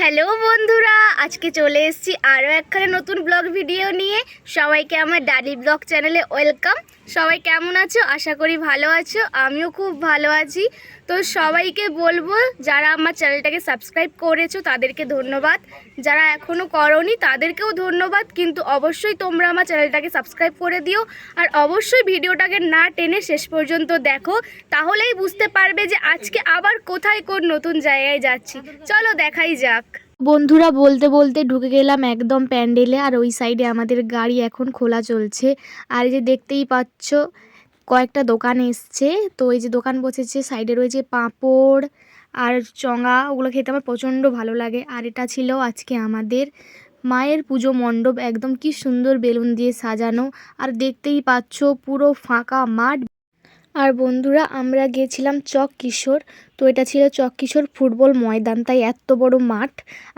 Hello বন্ধুরা, আজকে চলে এসেছি আরও একখানে নতুন ব্লগ ভিডিও নিয়ে। সবাইকে আমার ডালি ব্লগ চ্যানেলে ওয়েলকাম সবাই কেমন আছো? আশা করি ভালো আছো, আমিও খুব ভালো আছি। তো সবাইকে বলব, যারা আমার চ্যানেলটাকে সাবস্ক্রাইব করেছ, তাদেরকে ধন্যবাদ। যারা এখনও করনি, তাদেরকেও ধন্যবাদ। কিন্তু অবশ্যই তোমরা আমার চ্যানেলটাকে সাবস্ক্রাইব করে দিও। আর অবশ্যই ভিডিওটাকে না টেনে শেষ পর্যন্ত দেখো। তাহলেই বুঝতে পারবে যে আজকে আবার কোথায় কোন নতুন জায়গায় যাচ্ছি। চলো দেখাই যাক। বন্ধুরা বলতে বলতে ঢুকে গেলাম একদম প্যান্ডেলে, আর ওই সাইডে আমাদের গাড়ি এখন খোলা চলছে। আর এই যে দেখতেই পাচ্ছ, কয়েকটা দোকান এসছে। তো এই যে দোকান বসেছে, সাইডে রয়েছে পাঁপড় আর চঙা, ওগুলো খেতে আমার প্রচণ্ড ভালো লাগে। আর এটা ছিল আজকে আমাদের মায়ের পুজো মণ্ডপ। একদম কি সুন্দর বেলুন দিয়ে সাজানো। আর দেখতেই পাচ্ছ, পুরো ফাঁকা মাঠ। আর বন্ধুরা, আমরা গিয়েছিলাম চক কিশোর তো এটা ছিল চক কিশোর ফুটবল ময়দান, তাই এত বড় মাঠ।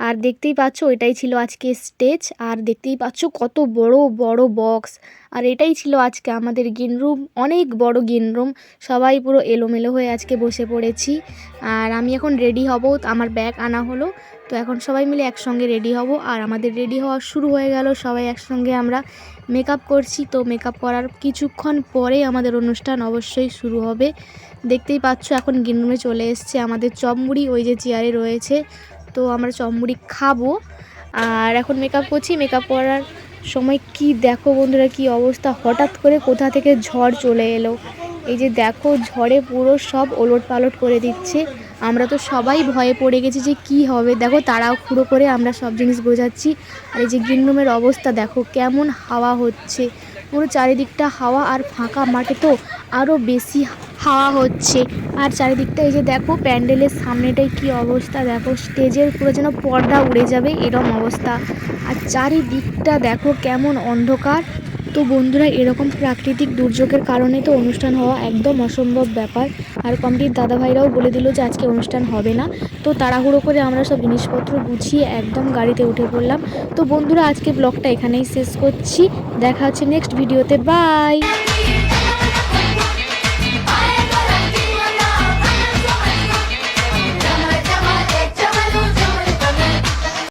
আর দেখতেই পাচ্ছ, এটাই ছিল আজকে স্টেজ। আর দেখতেই পাচ্ছ কত বড় বড় বক্স আর এটাই ছিল আজকে আমাদের গেম রুম অনেক বড় গেম রুম সবাই পুরো এলোমেলো হয়ে আজকে বসে পড়েছি। আর আমি এখন রেডি হব, আমার ব্যাগ আনা হলো। তো এখন সবাই মিলে একসঙ্গে রেডি হব। আর আমাদের রেডি হওয়া শুরু হয়ে গেল। সবাই একসঙ্গে আমরা মেকআপ করছি। তো মেকআপ করার কিছুক্ষণ পরে আমাদের অনুষ্ঠান অবশ্যই শুরু হবে। দেখতেই পাচ্ছ, এখন গিনরুমে চলে এসছে আমাদের চপমুড়ি ওই যে চেয়ারে রয়েছে। তো আমরা চপমুড়ি খাব। আর এখন মেকআপ করছি। মেকআপ করার সময় কি দেখো বন্ধুরা, কি অবস্থা? হঠাৎ করে কোথা থেকে ঝড় চলে এলো? এই যে দেখো, ঝড়ে পুরো সব ওলট পালট করে দিচ্ছে। আমরা তো সবাই ভয়ে পড়ে গেছি যে কি হবে। দেখো তারাও খুঁড়ো করে আমরা সব জিনিস বোঝাচ্ছি। আর এই যে গ্রিন রুমের অবস্থা, দেখো কেমন হাওয়া হচ্ছে। পুরো চারিদিকটা হাওয়া আর ফাঁকা মাঠে তো আরও বেশি হাওয়া হচ্ছে। আর চারিদিকটা এই যে দেখো প্যান্ডেলের সামনেটাই কি অবস্থা, দেখো স্টেজের পুরো যেন পর্দা উড়ে যাবে এরম অবস্থা। আর চারিদিকটা দেখো কেমন অন্ধকার। তো বন্ধুরা, এরকম প্রাকৃতিক দুর্যোগের কারণে তো অনুষ্ঠান হওয়া একদম অসম্ভব ব্যাপার। আর কমিটির দাদাভাইরাও বলে দিল যে আজকে অনুষ্ঠান হবে না। তো তাড়াহুড়ো করে আমরা সব জিনিসপত্র গুছিয়ে একদম গাড়িতে উঠে পড়লাম। তো বন্ধুরা, আজকে ব্লগটা এখানেই শেষ করছি। দেখা হচ্ছে নেক্সট ভিডিওতে বাই